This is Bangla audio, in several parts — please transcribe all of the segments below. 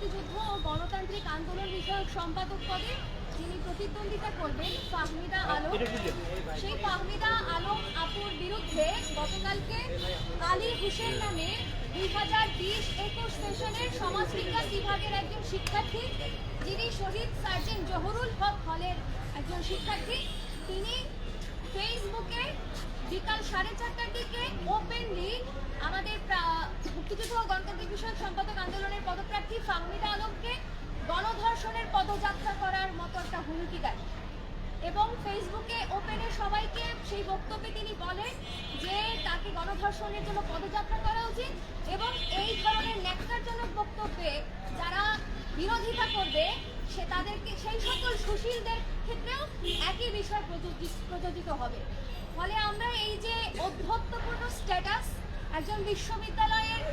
মুক্তিযুদ্ধ ও গণতান্ত্রিক আন্দোলন বিষয়ক সম্পাদক পদে যিনি প্রতিদ্বন্দ্বিতা করবেন ফাহমিদা আলম। সেই ফাহমিদা আলম আপুর বিরুদ্ধে গতকালকে আলী হোসেন নামে দুই হাজার বিশ একুশ সেশনের সমাজবিজ্ঞান বিভাগের একজন শিক্ষার্থী, যিনি শহীদ সার্জেন্ট জহরুল হক হলের একজন শিক্ষার্থী, তিনি ফেসবুকে বিকাল সাড়ে চারটার দিকে ওপেনলি আমাদের প্রা- মুক্তিযুদ্ধ ও গণতান্ত্রিক বিষয়ক সম্পাদক আন্দোলনের পদপ্রার্থী ফাহমিদা আলমকে গণধর্ষণের পদযাত্রা করার মতো একটা হুমকি দেয়। এবং ফেসবুকে ওপেনে সবাইকে সেই বক্তব্যে তিনি বলেন যে তাকে গণধর্ষণের জন্য পদযাত্রা করা উচিত এবং এই ধরনের ন্যাক্কারজনক বক্তব্যে যারা বিরোধিতা করবে, সে তাদেরকে সেই সকল সুশীলদের ক্ষেত্রেও একই বিষয় প্রযোজি- প্রযোজিত হবে। ফলে আমরা এই যে অধ্যত্বপূর্ণ স্ট্যাটাস একজন বিশ্ববিদ্যালয়ের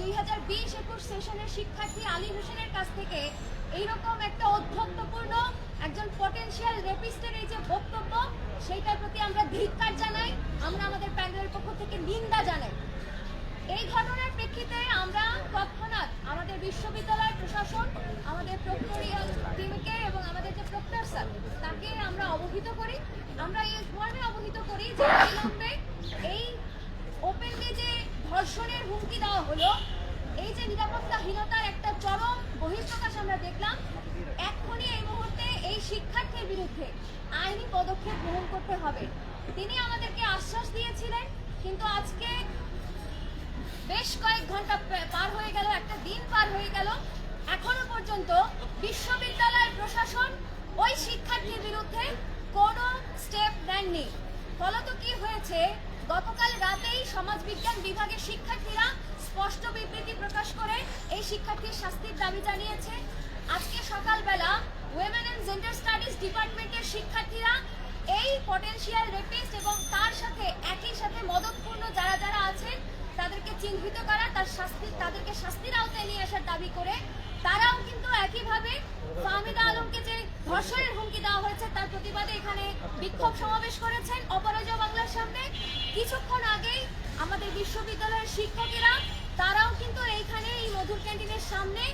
দুই হাজার বিশ একুশ সেশনের শিক্ষার্থী আলী হোসেনের কাছ থেকে এইরকম একটা অধ্যত্বপূর্ণ একজন পটেনশিয়াল রেপিস্টের এই যে বক্তব্য, সেইটার প্রতি আমরা ধিক্কার জানাই, আমরা আমাদের প্যান্ডেলের পক্ষ থেকে নিন্দা জানাই। এই ঘটনার প্রেক্ষিতে আমরা তৎক্ষণাৎ আমাদের বিশ্ববিদ্যালয় প্রশাসন, আমাদের প্রক্টোরিয়াল টিমকে এবং আমাদের যে প্রক্টর স্যার তাকে আমরা অবহিত করি আমরা এই মর্মে অবহিত করি যে অবিলম্বে এই ওপেনলি যে ধর্ষণের হুমকি দেওয়া হলো এই যে নিরাপত্তাহীনতার একটা চরম বহিঃপ্রকাশ আমরা দেখলাম, এক্ষুনি এই মুহূর্তে এই শিক্ষার্থীর বিরুদ্ধে আইনি পদক্ষেপ গ্রহণ করতে হবে। তিনি আমাদেরকে আশ্বাস দিয়েছিলেন, কিন্তু আজকে বেশ কয়েক ঘণ্টা পার হয়ে গেল, একটা দিন পার হয়ে গেল। এখনও পর্যন্ত বিশ্ববিদ্যালয়ের প্রশাসন ওই শিক্ষার্থীর বিরুদ্ধে কোনো স্টেপ নেননি ফলত কি হয়েছে? গতকাল রাতেই সমাজবিজ্ঞান বিভাগের শিক্ষার্থীরা স্পষ্ট বিবৃতি প্রকাশ করে এই শিক্ষার্থীর শাস্তির দাবি জানিয়েছে। আজকে সকালবেলা উইমেন অ্যান্ড জেন্ডার স্টাডিজ ডিপার্টমেন্টের শিক্ষার্থীরা এই পটেনশিয়াল রেপিস্ট এবং তার সাথে একই সাথে মদতপূর্ণ যারা যারা আছেন, তাদেরকে চিহ্নিত করা, তার শাস্তি, তাদেরকে শাস্তির আওতায় নিয়ে আসার দাবি করে, তারাও কিন্তু একইভাবে ফাহমিদা আলমকে যে ধর্ষণের হুমকি দেওয়া হয়েছে, তার প্রতিবাদে এখানে বিক্ষোভ সমাবেশ করেছেন অপরাজয় বাংলার সামনে। কিছুক্ষণ আগেই আমাদের বিশ্ববিদ্যালয়ের শিক্ষকেরা তারাও কিন্তু এইখানে এই মধুর ক্যান্টিনের সামনে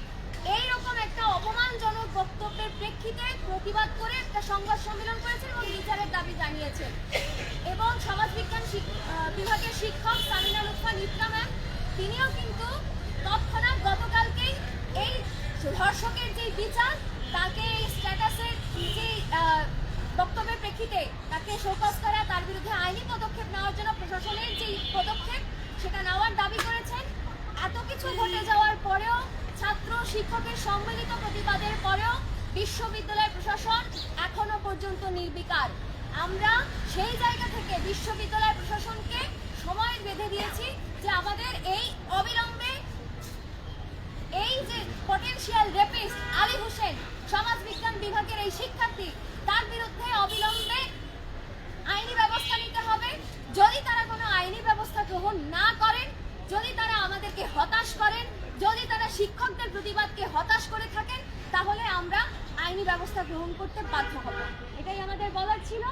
এইরকম একটা অপমানজনক বক্তব্যের প্রেক্ষিতে প্রতিবাদ করে একটা সংবাদ সম্মেলন করেছেন এবং বিচারের দাবি জানিয়েছেন এবং সমাজবিজ্ঞান বিভাগের শিক্ষক সামিনা লুৎফা নিত্রা ম্যাম, তিনিও কিন্তু তৎক্ষণাৎ গতকালকেই এই ধর্ষকের যে বিচার, তাকে এই স্ট্যাটাসের যে বক্তব্যের প্রেক্ষিতে তাকে শোকজ করা তার বিরুদ্ধে আইনি পদক্ষেপ নেওয়ার জন্য প্রশাসনের যে পদক্ষেপ সেটা নেওয়ার দাবি করেছেন এত কিছু ঘটে যাওয়ার পরেও ছাত্র শিক্ষকের সম্মিলিত প্রতিবাদের পরেও বিশ্ববিদ্যালয় প্রশাসন এখনও পর্যন্ত নির্বিকার। আমরা সেই জায়গা থেকে বিশ্ববিদ্যালয় প্রশাসনকে শিক্ষকদের প্রতিবাদকে হতাশ করে থাকেন, তাহলে আমরা আইনি ব্যবস্থা গ্রহণ করতে বাধ্য হব। এটাই আমাদের বলার ছিল।